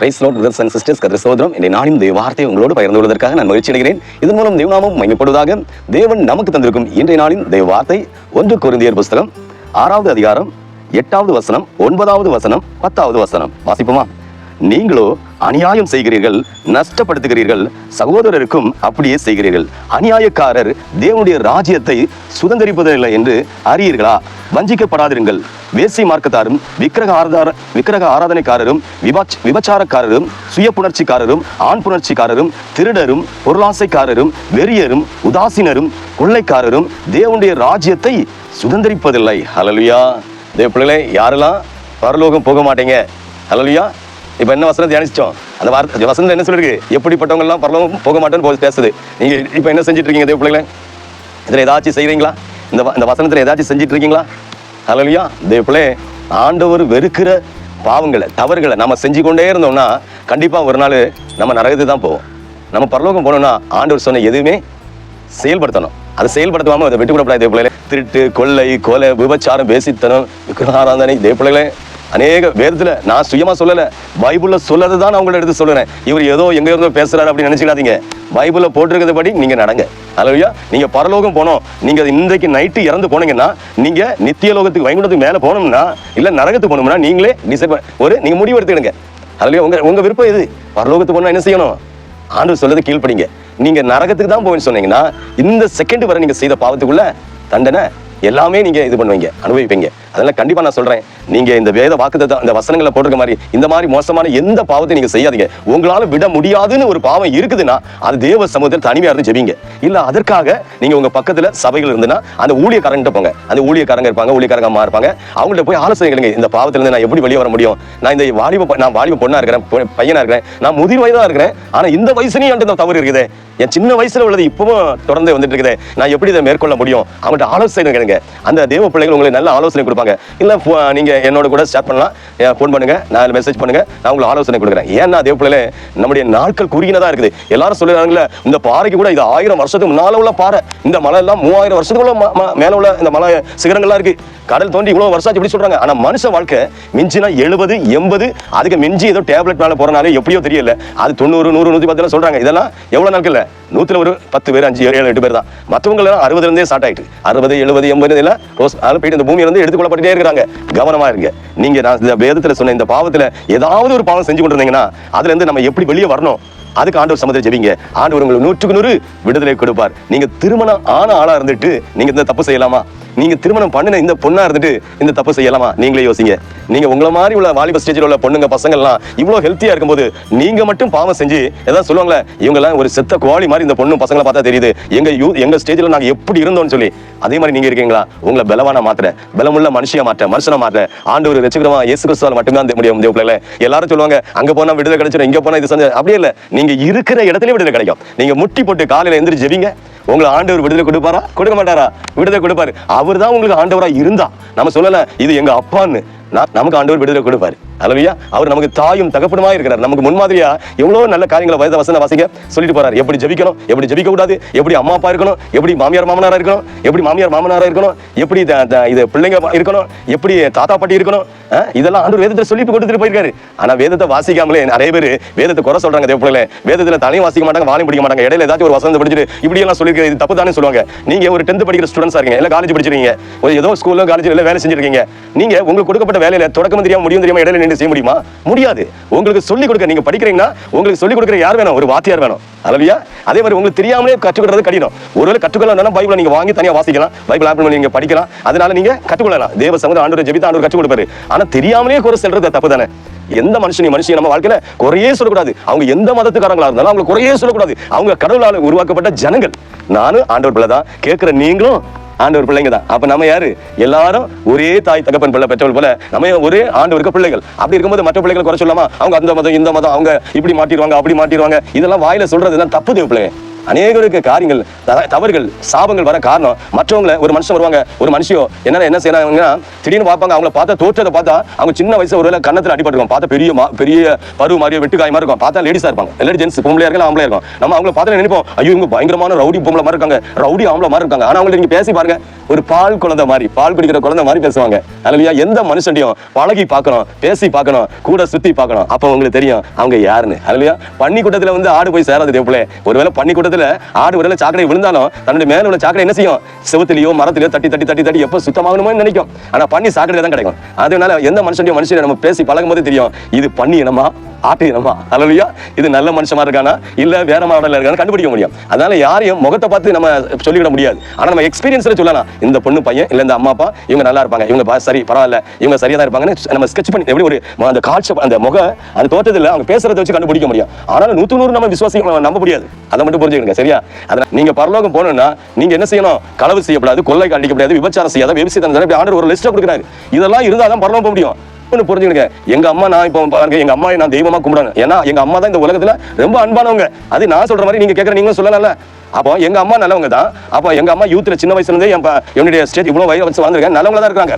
Praise lord brothers and sisters கதிர சோதரம் இந்த நானும் தேவ வார்த்தை உங்களோடு பகிர்ந்து கொள்வதற்காக நான் மகிழ்ச்சி அடைகிறேன். இதன் மூலம் தேவநாமம் மையப்படுவதாக தேவன் நமக்கு தந்திருக்கும் இன்றைய நாளின் தேவ வார்த்தை ஒன்று குருந்தியர் புஸ்தகம் ஆறாவது அதிகாரம் எட்டாவது வசனம் ஒன்பதாவது வசனம் பத்தாவது வசனம். வாசிப்போமா? நீங்களோ அநியாயம் செய்கிறீர்கள் நஷ்டப்படுத்துகிறீர்கள் சகோதரருக்கும் அப்படியே செய்கிறீர்கள். அநியாயக்காரர் தேவனுடைய ராஜ்யத்தை சுதந்திரிப்பதில்லை என்று அறியீர்களா? வஞ்சிக்கப்படாதிருங்கள். வேசி மார்க்கத்தாரும் விக்கிரக ஆராதார விக்கிரக ஆராதனைக்காரரும் விபாச் விபச்சாரக்காரரும் சுய புணர்ச்சிக்காரரும் ஆண் புணர்ச்சிக்காரரும் திருடரும் பொருளாசைக்காரரும் வெறியரும் உதாசீனரும் கொள்ளைக்காரரும் தேவனுடைய ராஜ்யத்தை சுதந்திரிப்பதில்லை. ஹலலுயா தேவ பிள்ளைகளே யாரெல்லாம் பரலோகம் போக மாட்டீங்க? ஹலலுயா இப்போ என்ன வசனம் தியானிச்சோம் அந்த வார்த்தை வசனம் என்ன சொல்லிருக்கு? எப்படிப்பட்டவங்கலாம் பரலோகம் போக மாட்டேன்னு பேசுது. நீங்க இப்போ என்ன செஞ்சுட்டு இருக்கீங்க தேவ பிள்ளைகளே? இதில் ஏதாச்சும் செய்கிறீங்களா இந்த வ- இந்த வசனத்தில் ஏதாச்சும் செஞ்சுட்டு இருக்கீங்களா? ஹலோலியா தேவ ஆண்டவர் வெறுக்கிற பாவங்களை தவறுகளை நம்ம செஞ்சு கொண்டே இருந்தோம்னா கண்டிப்பாக ஒரு நாள் நம்ம நரகத்து தான் போவோம். நம்ம பரலோகம் போனோம்னா ஆண்டவர் சொன்ன எதுவுமே செயல்படுத்தணும். அதை செயல்படுத்தாமல் அதை விட்டு விடப்படாது திருட்டு கொள்ளை கொலை விபச்சாரம் பேசித்தனம் விக்கிரகாராதனை தேவ பிள்ளைகளே அநேக வேதத்துல நான் சுயமாக சொல்லலை. பைபிளில் சொல்லதை தான் நான் உங்களை எடுத்து சொல்லுறேன். இவர் ஏதோ எங்கே இருந்தோ பேசுகிறாரு அப்படின்னு நினச்சிக்காதீங்க. பைபிளில் போட்டிருக்கிறபடி நீங்கள் நடங்க. அலவியா நீங்க பரலோகம் போனோம். நீங்க இன்றைக்கு நைட்டு இறந்து போனீங்கன்னா நீங்க நித்திய லோகத்துக்கு வைகுண்டத்துக்கு மேல போனோம்னா இல்ல நரகத்துக்கு போனோம்னா நீங்களே டிசைட் ஒரு நீங்க முடிவு எடுத்துடுங்க அல்லையா உங்க உங்க விருப்பம் எது? பரலோகத்துக்கு போனா என்ன செய்யணும்? ஆண்டு சொல்லுறது கீழ்ப்படிங்க. நீங்க நரகத்துக்கு தான் போவேன்னு சொன்னீங்கன்னா இந்த செகண்ட் வரை நீங்க செய்த பாவத்துக்குள்ள தண்டனை எல்லாமே நீங்க இது பண்ணுவீங்க அனுபவிப்பீங்க. அதெல்லாம் கண்டிப்பா நான் சொல்றேன் நீங்க இந்த வேத வாக்குத்த இந்த வசனங்களை போட்டிருக்க மாதிரி இந்த மாதிரி மோசமான எந்த பாவத்தை நீங்க செய்யாதீங்க. உங்களால விட முடியாதுன்னு ஒரு பாவம் இருக்குதுன்னா அது தேவ சமூகத்தில் தனிமையா இருந்து ஜெபிங்க. இல்ல அதற்காக நீங்க உங்க பக்கத்துல சபைகள் இருந்துன்னா அந்த ஊழியக்காரங்கிட்ட போங்க. அந்த ஊழியக்காரங்க இருப்பாங்க ஊழியக்காரங்க அம்மா இருப்பாங்க. அவங்கள்ட்ட போய் ஆலோசனை கேளுங்க. இந்த பாவத்திலிருந்து நான் எப்படி வெளியே வர முடியும்? நான் இந்த வாலிப நான் வாலிப பொண்ணா இருக்கிறேன் பையனாக பையனா இருக்கிறேன். நான் முதிர் வயதா இருக்கிறேன். ஆனா இந்த வயசுலயும் என்கிட்ட தவறு இருக்குது. என் சின்ன வயசுல உள்ளது இப்பவும் தொடர்ந்து வந்துட்டு இருக்குது. நான் எப்படி இதை மேற்கொள்ள முடியும்? அவங்கள்ட்ட ஆலோசனை கேளுங்க. அந்த தேவ பிள்ளைகள் உங்களுக்கு நல்ல ஆலோசனை கொடுப்பாங்க. இல்ல நீங்க என்னோட கூட ஸ்டார்ட் பண்ணலாம். ஃபோன் பண்ணுங்க. நான் மெசேஜ் பண்ணுங்க. நான் உங்களுக்கு ஆலோசனை கொடுக்குறேன். ஏன்னா தேவ பிள்ளைகளே நம்முடைய நாட்கள் குறுகினதா இருக்குது. எல்லாரும் சொல்லுறாங்கல்ல இந்த பாறைக்கு கூட இது ஆயிரம் வருஷத்துக்கு முன்னால உள்ள பாறை. இந்த மலை எல்லாம் மூவாயிரம் வருஷத்துக்குள்ள ம- மேல உள்ள இந்த மலை சிகரங்கள்லாம் இருக்கு. கடல் தோண்டி இவ்வளவு வருஷம் ஆச்சு இப்படி சொல்றாங்க. ஆனா மனுஷ வாழ்க்கை மிஞ்சினா எழுபது எண்பது அதுக்கு மிஞ்சி ஏதோ டேப்லெட் மேல போறனாலே எப்படியோ தெரியல. அது தொண்ணூறு நூறு நூத்தி பத்து சொல்றாங்க. இதெல்லாம் எவ்வளவு நாட்கள் நூத்துல ஒரு பத்து பேர் அஞ்சு ஏழு எட்டு பேர் தான் மற்றவங்க எல்லாம் அறுபதுல இருந்தே ஸ்டார்ட் ஆயிட்டு. அறுபது எழுபது எண்பது எல்லாம் ரோஸ் அதில் போயிட்டு இந்த பூமியில இருந்து எடுத்துக்கொள்ளப்பட்டுட்டே இருக்கிறாங்க. கவனமா இருங்க. நீங்க நான் இந்த வேதத்துல சொன்ன இந்த பாவத்துல ஏதாவது ஒரு பாவம் செஞ்சு கொண்டிருந்தீங்கன்னா அதுல இருந்து நம்ம எப்படி வெளியே வரணும்? அதுக்கு ஆண்டவர் சமத்தில் ஜெபிங்க. ஆண்டவர் உங்களுக்கு நூற்றுக்கு நூறு விடுதலை கொடுப்பார். நீங்க திருமணம் ஆன ஆளா இருந்துட்டு நீங்க இந்த தப்பு செய்யலாமா? நீங்க திருமணம் பண்ணின இந்த பொண்ணா இருந்துட்டு இந்த தப்பு செய்யலாமா? நீங்களே யோசிங்க. நீங்க உங்களை மாதிரி உள்ள வாலிப ஸ்டேஜில் உள்ள பொண்ணுங்க பசங்க எல்லாம் இவ்வளவு ஹெல்த்தியா இருக்கும்போது நீங்க மட்டும் பாவம் செஞ்சு ஏதாவது சொல்லுவாங்களே இவங்க எல்லாம் ஒரு செத்த கோழி மாதிரி இந்த பொண்ணு பசங்களை பார்த்தா தெரியுது. எங்க யூ எங்க ஸ்டேஜ்ல நாங்க எப்படி இருந்தோம்னு சொல்லி. அதே மாதிரி நீங்க இருக்கீங்களா? உங்களை பலவான மாத்திர பலமுள்ள மனுஷியா மாற்ற மனுஷனை மாற்ற. ஆண்டவர் ரசிகரமா இயேசு கிறிஸ்துவால் மட்டும்தான் முடியும். தேவ எல்லாரும் சொல்லுவாங்க அங்க போனா விடுதலை கிடைச்சிடும் இங்க போனா இது செஞ்சு அப்படியே இல்ல. நீங்க இருக்கிற இடத்துல விடுதலை கிடைக்கும். நீங்க முட்டி போட்டு காலையில எந்திரிச்சு ஜெபிங்க. உங்களை ஆண்டவர் விடுதலை கொடுப்பாரா? கொடுக்க மாட்டாரா? விடுதலை கொடுப்பாரு. அவர் தான் உங்களுக்கு ஆண்டவரா இருந்தா. நம்ம சொல்லல இது எங்க அப்பான்னு. நான் நமக்கு ஆண்டவர் விடுதலை கொடுப்பாரு. அலவியா அவர் நமக்கு தாயும் தகப்பனுமா இருக்கிறார். நமக்கு முன்மாதிரியா? எவ்வளோ நல்ல காரியங்களை வயத வசன வாசிக்க சொல்லிட்டு போறாரு. எப்படி ஜெபிக்கணும்? எப்படி ஜபிக்க கூடாது எப்படி அம்மா அப்பா இருக்கணும்? எப்படி மாமியார் மாமனாரா இருக்கணும்? எப்படி மாமியார் மாமனாரா இருக்கணும்? எப்படி இது பிள்ளைங்க இருக்கணும்? எப்படி தாத்தா பாட்டி இருக்கணும்? இதெல்லாம் ஆண்டு வேதத்தை சொல்லி கொடுத்துட்டு போயிருக்காரு. ஆனா வேதத்தை வாசிக்காமலே நிறைய பேர் வேதத்தை குறை சொல்றாங்க தேவ பிள்ளைகளே வேதத்துல தலையும் வாசிக்க மாட்டாங்க வாழையும் பிடிக்க மாட்டாங்க. இடையில ஏதாச்சும் ஒரு வசனத்தை படிச்சுட்டு இப்படி எல்லாம் சொல்லிருக்க இது தப்பு தானே சொல்லுவாங்க. நீங்க ஒரு டென்த் படிக்கிற ஸ்டூடெண்ட்ஸா இருக்கீங்க. இல்ல காலேஜ் படிச்சிருக்கீங்க. ஒரு ஏதோ ஸ்கூல்ல காலேஜ் வேலை செஞ்சிருக்கீங்க. நீங்க உங்களுக்கு கொடுக்கப்பட்ட வேலையில தொடக்கம் தெரியாம முடியும் தெரியாம இடையில மைண்ட் செய்ய முடியுமா? முடியாது. உங்களுக்கு சொல்லி கொடுக்க நீங்க படிக்கிறீங்கன்னா உங்களுக்கு சொல்லிக் கொடுக்குற யார் வேணும்? ஒரு வாத்தியார் வேணும். அளவியா அதே மாதிரி உங்களுக்கு தெரியாமலே கற்றுக்கிறது கடினம். ஒருவேளை கற்றுக்கொள்ளலாம் பைபிளை நீங்க வாங்கி தனியா வாசிக்கலாம். பைபிள் ஆப்பிள் பண்ணி நீங்க படிக்கலாம். அதனால நீங்க கற்றுக்கொள்ளலாம். தேவ சமூக ஆண்டவர் ஜெபித்த ஆண்டவர் கற்றுக் கொடுப்பாரு. ஆனா தெரியாமலே குறை செல்றது தப்பு தானே? எந்த மனுஷனையும் மனுஷன் நம்ம வாழ்க்கையில குறையே சொல்லக்கூடாது. அவங்க எந்த மதத்துக்காரங்களா இருந்தாலும் அவங்க குறையே சொல்லக்கூடாது. அவங்க கடவுளால் உருவாக்கப்பட்ட ஜனங்கள். நானும் ஆண்டவர் பிள்ளை தான் கேட்கிற நீங்களும் ஆண்டவர் பிள்ளைங்க தான். அப்ப நம்ம யாரு? எல்லாரும் ஒரே தாய் தகப்பன் பிள்ளை பெற்றவள் போல நம்ம ஒரே ஆண்டவருக்கு பிள்ளைகள்? அப்படி இருக்கும்போது மற்ற பிள்ளைகளை குறை சொல்லாமா அவங்க அந்த மதம் இந்த மதம் அவங்க இப்படி மாட்டிடுவாங்க அப்படி மாட்டிடுவாங்க. இதெல்லாம் வாயில சொல்றது எல்லாம் தப்பு தேவை பிள்ளைங்க. அநேகருக்கு காரியங்கள் தவறுகள் சாபங்கள் வர காரணம். மற்றவங்கள ஒரு மனுஷன் வருவாங்க ஒரு மனுஷியோ என்ன என்ன செய்யறாங்கன்னா திடீர்னு பார்ப்பாங்க அவங்கள பார்த்தா தோற்றத்தை பார்த்தா அவங்க சின்ன வயசு ஒரு வேளை கண்ணத்துல பார்த்தா பெரிய மா- பெரிய பருவ மாதிரி வெட்டுக்காய் மாதிரி இருக்கும். பார்த்தா லேடிஸாக இருப்பாங்க. எல்லாரும் ஜென்ஸ் பொம்பளையா இருக்கலாம் ஆம்பளை இருக்கும் நம்ம அவங்கள பார்த்து நினைப்போம்? ஐயோ இவங்க பயங்கரமான ரவுடி பொம்பளை மாதிரி இருக்காங்க. ரவுடி ஆம்பளை மாதிரி இருக்காங்க. ஆனால் அவங்கள்ட்ட நீங்கள் பேசி பாருங்க. ஒரு பால் குழந்தை மாதிரி பால் குடிக்கிற குழந்தை மாதிரி பேசுவாங்க. அதுலயா எந்த மனுஷன்டையும் பழகி பார்க்கணும் பேசி பார்க்கணும் கூட சுத்தி பார்க்கணும். அப்போ உங்களுக்கு தெரியும் அவங்க யாருன்னு. அதுலயா பன்னி வந்து ஆடு போய் சேராது தேவப்பிள்ளை ஒருவேளை பன்னி கூட்டத்துல ஆடு ஒருவேளை சாக்கடை விழுந்தாலும் தன்னுடைய மேல உள்ள சாக்கடை என்ன செய்யும்? செவத்திலேயோ மரத்திலேயோ தட்டி தட்டி தட்டி தட்டி எப்போ சுத்தமாகணுமோ நினைக்கும். ஆனா பண்ணி சாக்கடை தான் கிடைக்கும். அதனால எந்த மனுஷனையும் மனுஷனை நம்ம பேசி பழகும் போது தெரியும். இது பண்ணி இனமா ஆட்டிடுமா இனமா இது நல்ல மனுஷமா இருக்கானா? இல்ல வேற மாடல இருக்கான்னு கண்டுபிடிக்க முடியும். அதனால யாரையும் முகத்தை பார்த்து நம்ம சொல்லிவிட முடியாது. ஆனா நம்ம எக்ஸ்பீரியன்ஸ்ல சொல்லலாம். இந்த பொண்ணு பையன் இல்ல இந்த அம்மா அப்பா இவங்க நல்லா இருப்பாங்க. இவங்க சரி பரவாயில்ல. இவங்க சரியா தான் இருப்பாங்கன்னு நம்ம ஸ்கெட்ச் பண்ணி எப்படி ஒரு அந்த காட்சி அந்த முக அந்த தோட்டத்தில் அவங்க பேசுறதை வச்சு கண்டுபிடிக்க முடியும். ஆனாலும் நூத்து நூறு நம்ம விசுவாசி நம்ப முடியாது. அதை மட்டும் புரிஞ்சுக்கங்க சரியா? அதனால நீங்க பரலோகம் போனோம்னா நீங்க என்ன செய்யணும்? களவு செய்யப்படாது கொள்ளை அடிக்கப்படாது விபச்சாரம் செய்யாத வெபிசித்தம் ஆர்டர் ஒரு லிஸ்ட்டை கொடுக்குறாரு. இதெல்லாம் இருந்தால் தான் பரலோகம் போக முடியும். ஒன்று புரிஞ்சுக்கங்க எங்க அம்மா நான் இப்போ பாருங்க எங்க அம்மா நான் தெய்வமா கும்பிடுறேன் ஏன்னா எங்க அம்மா தான் இந்த உலகத்துல ரொம்ப அன்பானவங்க. அது நான் சொல்ற மாதிரி நீங்க கேட்குற நீங்களும் சொல்லலாம்ல. அப்போ எங்க அம்மா நல்லவங்க தான். அப்போ எங்க அம்மா யூத்ல சின்ன வயசுல இருந்தே என் என்னுடைய ஸ்டேஜ் இவ்வளவு வயது வச்சு வந்திருக்கேன் நல்லவங்களா தான் இருக்காங்க.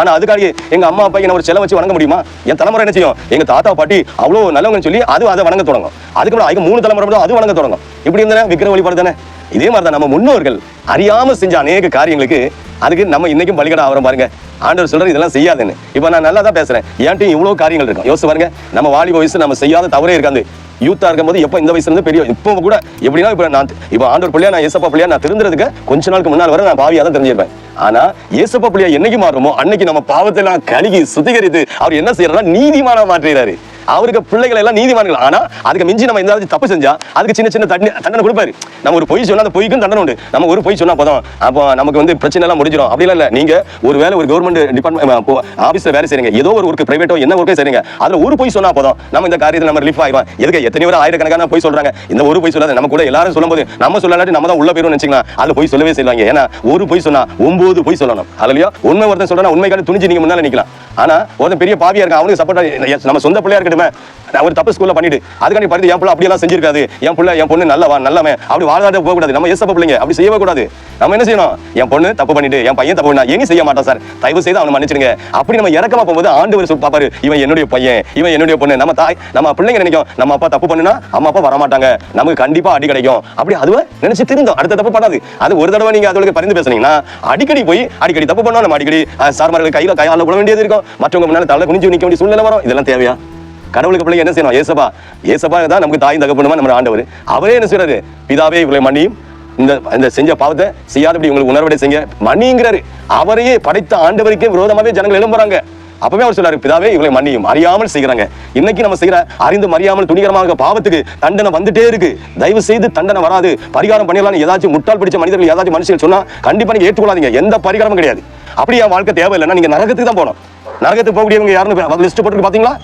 ஆனா அதுக்காக எங்க அம்மா அப்பா என்ன ஒரு செலவு வச்சு வணங்க முடியுமா? என் தலைமுறை என்ன செய்யும்? எங்க தாத்தா பாட்டி அவ்வளவு நல்லவங்கன்னு சொல்லி அது அதை வணங்க தொடங்கும். அதுக்கப்புறம் அதுக்கு மூணு தலைமுறை மட்டும் அது வணங்க தொடங்கும். இப்படி இருந்தானே விக்கிர வழிபாடு தானே? இதே மாதிரி தான் நம்ம முன்னோர்கள் அறியாம செஞ்ச அநேக காரியங்களுக்கு அதுக்கு நம்ம இன்னைக்கும் பலிகடம் ஆகிறோம் பாருங்க. ஆண்டவர் சொல்றாரு இதெல்லாம் செய்யாதுன்னு. இப்போ நான் நல்லா தான் பேசுறேன். என்கிட்ட இவ்வளவு காரியங்கள் இருக்கும் யோசிச்சு பாருங்க. நம்ம வாலிப வயசு நம்ம செய்யாத தவறே இருக்காது. யூத்தா இருக்கும்போது எப்போ இந்த வயசுல இருந்து பெரிய இப்போ கூட எப்படின்னா இப்போ நான் இப்போ ஆண்டவர் பிள்ளையா நான் ஏசப்பா பிள்ளையா நான் திருந்துறதுக்கு கொஞ்ச நாளுக்கு முன்னால் வரை நான் பாவியாக தான் தெரிஞ்சிருப்பேன். ஆனா ஏசப்பா பிள்ளையா என்னைக்கு மாறுமோ அன்னைக்கு நம்ம பாவத்தை எல்லாம் கழுகி சுத்திகரித்து அவர் என்ன செய்யறாருன்னா நீதிமான மாற்றுகிறாரு. அவருக்கு பிள்ளைகள் எல்லாம் நீதிமான்கள். ஆனா அதுக்கு மிஞ்சி நம்ம எந்த தப்பு செஞ்சா அதுக்கு சின்ன சின்ன தண்ணி தண்டனை கொடுப்பாரு. நம்ம ஒரு பொய் சொன்னா அந்த பொய்க்கும் தண்டனை உண்டு. நம்ம ஒரு பொய் சொன்னா போதும். அப்போ நமக்கு வந்து பிரச்சனை எல்லாம் முடிஞ்சிடும். அப்படிலாம் இல்ல. நீங்க ஒரு வேலை ஒரு கவர்மெண்ட் டிபார்ட்மெண்ட் ஆஃபீஸில் வேலை செய்றீங்க. ஏதோ ஒரு ஒர்க்கு பிரைவேட்டோ என்ன ஒர்க்கே செய்றீங்க. அதுல ஒரு பொய் சொன்னா போதும். நம்ம இந்த காரியத்தில் நம்ம ரிலீஃப் ஆயிடும் எதுக்கு? எத்தனை பேர் ஆயிரக்கணக்கான பொய் சொல்றாங்க. இந்த ஒரு பொய் சொல்லாத நம்ம கூட எல்லாரும் சொல்லும்போது நம்ம சொல்லலாட்டி நம்ம தான் உள்ள போயிரும் நினைச்சுக்கலாம் அதுல பொய் சொல்லவே செய்வாங்க ஏன்னா ஒரு பொய் சொன்னா ஒன்பது பொய் சொல்லணும். அதுலயோ உண்மை ஒருத்தன் சொல்றா உண்மைக்கான துணிஞ்சு நீங்க முன்னால நிக்கலாம். ஆனா ஒருத்தன் பெரிய பாவியா இருக்கான் அவனுக்கு சப்போர்ட் நம்ம சொந்த பிள்ளையா இருக்கட்டுமே நான் அவர் தப்பு ஸ்கூல்ல பண்ணிட்டு அதுக்காண்டி படித்து என் பிள்ளை அப்படியெல்லாம் செஞ்சிருக்காது. என் பிள்ளை என் பொண்ணு நல்லவா நல்லவன். அப்படி வாழாத போக கூடாது நம்ம ஏசப்ப பிள்ளைங்க அப்படி செய்யவே கூடாது. நம்ம என்ன செய்யணும்? என் பொண்ணு தப்பு பண்ணிட்டு என் பையன் தப்பு பண்ணா இனி செய்ய மாட்டான் சார். தயவு செய்து அவனை மன்னிச்சிடுங்க. அப்படி நம்ம இறக்கமா போகும்போது ஆண்டு ஒரு பாப்பாரு இவன் என்னுடைய பையன் இவன் என்னுடைய பொண்ணு. நம்ம தாய் நம்ம பிள்ளைங்க நினைக்கும்? நம்ம அப்பா தப்பு பண்ணுனா அம்மா அப்பா வரமாட்டாங்க. நமக்கு கண்டிப்பா அடி கிடைக்கும். அப்படி அதுவே நினைச்சு திருந்தோம் அடுத்த தப்பு பண்ணாது. அது ஒரு தடவை நீங்க அதோட பரிந்து பேசுனீங்கன்னா அடிக்கடி போய் அடிக்கடி தப்பு பண்ணோம் நம்ம அடிக்கடி சார் சார்மார்கள் கையில கையால விட வேண்டியது இருக்கும். மற்றவங்க முன்னால தலை குனிஞ்சு நிக்க வேண்டிய சூழ்நிலை வரும். இதெல்லாம் தேவையா? கடவுளுக்கு பிள்ளைங்க என்ன செய்யணும்? ஏசப்பா ஏசப்பா தான் நமக்கு தாய் தகப்பனுமா? நம்ம ஆண்டவர். அவரே என்ன செய்யறாரு பிதாவே இவளை மன்னியும். இந்த இந்த செஞ்ச பாவத்தை செய்யாதபடி உங்களுக்கு உணர்வடை செய்ய மணிங்கிறாரு அவரையே படைத்த ஆண்டவருக்கே விரோதமாவே ஜனங்கள் எழும்புறாங்க. அப்பவே அவர் சொல்றாரு பிதாவே இவளை மன்னியும். அறியாமல் செய்கிறாங்க. இன்னைக்கு நம்ம செய்யற அறிந்து மறியாமல் துணிகரமாக பாவத்துக்கு தண்டனை வந்துட்டே இருக்கு. தயவு செய்து தண்டனை வராது. பரிகாரம் பண்ணிடலாம் ஏதாச்சும் முட்டால் பிடிச்ச மனிதர்கள் ஏதாச்சும் மனுஷன் சொன்னா கண்டிப்பா நீங்க ஏற்றுக்கொள்ளாதீங்க. எந்த பரிகாரமும் கிடையாது. அப்படி என் வாழ்க்கை தேவையில்லைன்னா நீங்க நரகத்துக்கு தான் போகணும். நரகத்துக்கு போகக்கூடியவங்க யாருன்னு லிஸ்ட் போட்டு பாத்தீங்களா?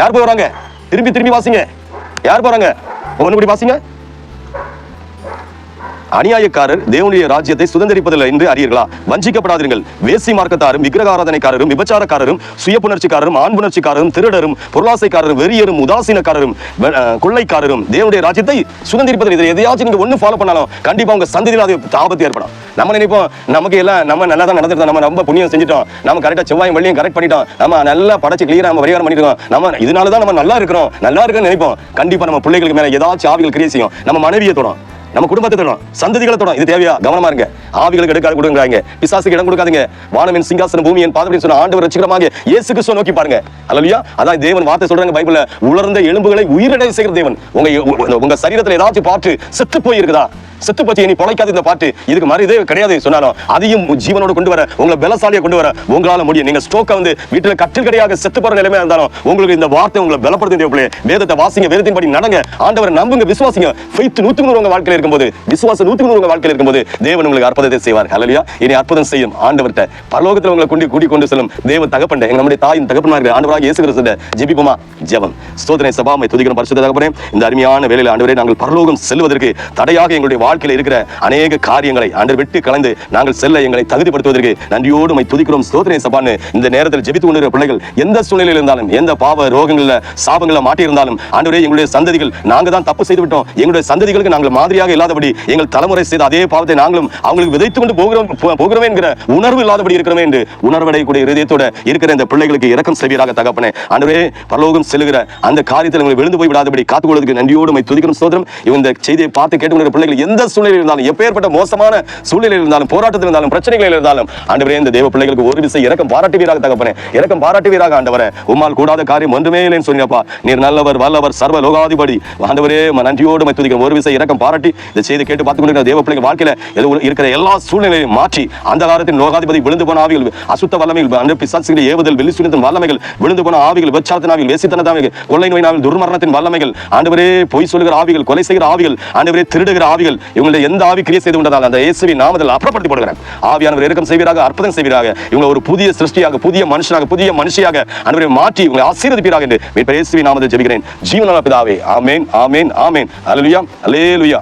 யார் போய் வராங்க? திரும்பி திரும்பி வாசிங்க. யார் போறாங்க? ஒன்று படி வாசிங்க. அநியாயக்காரர் தேவனுடைய ராஜ்யத்தை சுதந்திரிப்பதில்லை என்று அறியீர்களா? வஞ்சிக்கப்படாதீர்கள். வேசி மார்க்கத்தாரும் விக்கிரகாராதனைக்காரரும் விபச்சாரக்காரரும் சுய புணர்ச்சிக்காரரும் ஆண் புணர்ச்சிக்காரரும் திருடரும் பொருளாசைக்காரரும் வெறியரும் உதாசீனக்காரரும் கொள்ளைக்காரரும் தேவனுடைய ராஜ்யத்தை சுதந்திரிப்பதில் இதில் எதையாச்சும் நீங்க ஒன்று ஃபாலோ பண்ணாலும் கண்டிப்பா உங்க சந்ததியில் அது ஆபத்து ஏற்படும். நம்ம நினைப்போம் நமக்கு எல்லாம் நம்ம நல்லா தான் நடந்துருந்தோம் நம்ம ரொம்ப புண்ணியம் செஞ்சுட்டோம். நம்ம கரெக்டாக செவ்வாயும் வெள்ளியும் கரெக்ட் பண்ணிட்டோம். நம்ம நல்லா படைச்சு கிளியராக நம்ம பரிகாரம் பண்ணிருக்கோம் நம்ம இதனால தான் நம்ம நல்லா இருக்கிறோம். நல்லா இருக்குன்னு நினைப்போம். கண்டிப்பா நம்ம பிள்ளைகளுக்கு மேல ஏதாச்சும் ஆவிகள் கிரியை செய்யும். நம்ம மனைவியை தொடரும் நம்ம குடும்பத்தை தொடரும் சந்ததிகளை தொடரும் இது தேவையா? கவனமா இருங்க. ஆவிகளுக்கு எடுக்காது கொடுங்கிறாங்க. பிசாசுக்கு இடம் கொடுக்காதீங்க. வானமின் சிங்காசன பூமியின் பாதபடி சொன்ன ஆண்டவர் ரசிகரமாக இயேசு கிறிஸ்துவ நோக்கி பாருங்க. அல்லையா அதான் தேவன் வார்த்தை சொல்றாங்க பைபிள்ல. உலர்ந்த எலும்புகளை உயிரிழை செய்கிற தேவன். உங்க உங்க சரீரத்துல ஏதாச்சும் பாட்டு செத்து போயிருக்குதா? செத்து போச்சு நீ பொழைக்காத இந்த பாட்டு. இதுக்கு மாதிரி இதே கிடையாது சொன்னாலும். அதையும் ஜீவனோட கொண்டு வர உங்களை பலசாலியை கொண்டு வர உங்களால முடியும். நீங்க ஸ்ட்ரோக்க வந்து வீட்டுல கட்டில் கிடையாக செத்து போற நிலைமையா இருந்தாலும் உங்களுக்கு இந்த வார்த்தை உங்களை பலப்படுத்த தேவைப்படே வேதத்தை வாசிங்க வேதத்தின்படி நடங்க. ஆண்டவரை நம்புங்க விசுவாசிங்க. ஃபெய்த் நூத்துக்கு நூறு உங்க வாழ்க்கையில் இருக்கும்போது விசுவாசம் நூத்துக்கு நூறு உங்க வாழ்க்கையில் இருக்கும்போது தேவன் உங்களுக்கு அற்புதத்தை செய்வார். ஹalleluya இனி அற்புதம் செய்யும் ஆண்டவர்கிட்ட. பரலோகத்துல உங்களை கொண்டு கூடி கொண்டு செல்லும் தேவ தகப்பண்ட எங்க நம்முடைய தாயின் தகப்பனார்கள் ஆண்டவராக இயேசு கிறிஸ்துவிட ஜெபிப்போமா? ஜெபம். சோதனை சபாமை துதிக்கிற பரிசுத்த தகப்பனே. இந்த அருமையான வேலையில் ஆண்டவரே நாங்கள் பரலோகம் செல்வதற்கு தடையாக எங்களுடைய வாழ்க்கையில் இருக்கிற அநேக காரியங்களை ஆண்டவர் விட்டு கலந்து நாங்கள் செல்ல எங்களை தகுதிப்படுத்துவதற்கு நன்றியோடு மை துதிக்கிறோம். சோதனை சபான்னு. இந்த நேரத்தில் ஜெபித்து கொண்டிருக்கிற பிள்ளைகள் எந்த சூழ்நிலையில் இருந்தாலும் எந்த பாவ ரோகங்களில் சாபங்களில் மாட்டி இருந்தாலும் ஆண்டவரே எங்களுடைய சந்ததிகள் நாங்க தான் தப்பு செய்து விட்டோம். எங்களுடைய சந்ததிகளுக்கு நாங்கள் மாதிரியாக இல்லாதபடி எங்கள் தலைமுறை செய்த அதே பாவத்தை நாங்களும் அவங்களுக்கு விதைத்து கொண்டு போகிறோம் போகிறோம் போகிறோமே என்கிற உணர்வு இல்லாதபடி இருக்கிறோமே என்று உணர்வடையக்கூடிய இதயத்தோட இருக்கிற இந்த பிள்ளைகளுக்கு இறக்கம் செவியராக தகப்பனே. ஆண்டவரே பரலோகம் செல்லுகிற அந்த காரியத்தில் விழுந்து போய் விடாதபடி காத்துக்கொள்வதற்கு நன்றியோடு மை துதிக்கிறோம். சோதரம் இந்த செய்தியை பார்த்து கேட்டுக்கொண்டிருக்கிற பிள்ளைகள் எந்த சூழ்நிலையில் இருந்தாலும் எப்பேற்பட்ட மோசமான சூழ்நிலையில் இருந்தாலும் போராட்டத்தில் இருந்தாலும் பிரச்சனைகளில் இருந்தாலும் ஆண்டவரே இந்த தேவ பிள்ளைகளுக்கு ஒரு விசை இரக்கம் பாராட்டுவீராக தகப்பனே பாராட்டு பாராட்டுவீராக ஆண்டவரே. உம்மால் கூடாத காரியம் ஒன்றுமே இல்லைன்னு சொன்னப்பா நீர் நல்லவர் வல்லவர் சர்வ லோகாதிபதி ஆண்டவரே நன்றியோடு உம்மை ஒரு விசை இறக்கம் பாராட்டி இந்த செய்தி கேட்டு பார்த்து கொண்டிருக்கிற தேவ பிள்ளைகள் வாழ்க்கையில இருக்கிற எல்லா சூழ்நிலையும் மாற்றி அந்த காலத்தின் லோகாதிபதி விழுந்து போன ஆவிகள் அசுத்த வல்லமைகள் அந்த பிசாசுகளை ஏவுதல் வெளிசுனத்தின் வல்லமைகள் விழுந்து போன ஆவிகள் வெச்சாத்தின் ஆவிகள் வேசித்தனத்த ஆவிகள் கொள்ளை நோய் ஆவிகள் துர்மரணத்தின் வல்லமைகள் ஆண்டவரே பொய் சொல்லுகிற ஆவிகள் கொலை செய்கிற ஆவிகள் ஆண்டவரே திருடுகிற ஆவிகள் இவங்களை எந்த ஆவி கிரியை செய்து கொண்டதால் அந்த இயேசுவின் நாமத்தில் அப்புறப்படுத்தி போடுகிறேன் ஆவியானவர் இறக்கம் செய்வீராக அற்புதம் செய்வீராக இவங்க ஒரு புதிய சிருஷ்டியாக புதிய மனுஷனாக புதிய மனுஷியாக ஆண்டவரை மாற்றி இவங்களை ஆசீர்வதிப்பீராக என்று மீட்பர் இயேசுவின் நாமத்தில் ஜெபிக்கிறேன். ஜீவனான பிதாவே ஆமேன் ஆமேன் ஆமேன். அல்லேலூயா அலேலுயா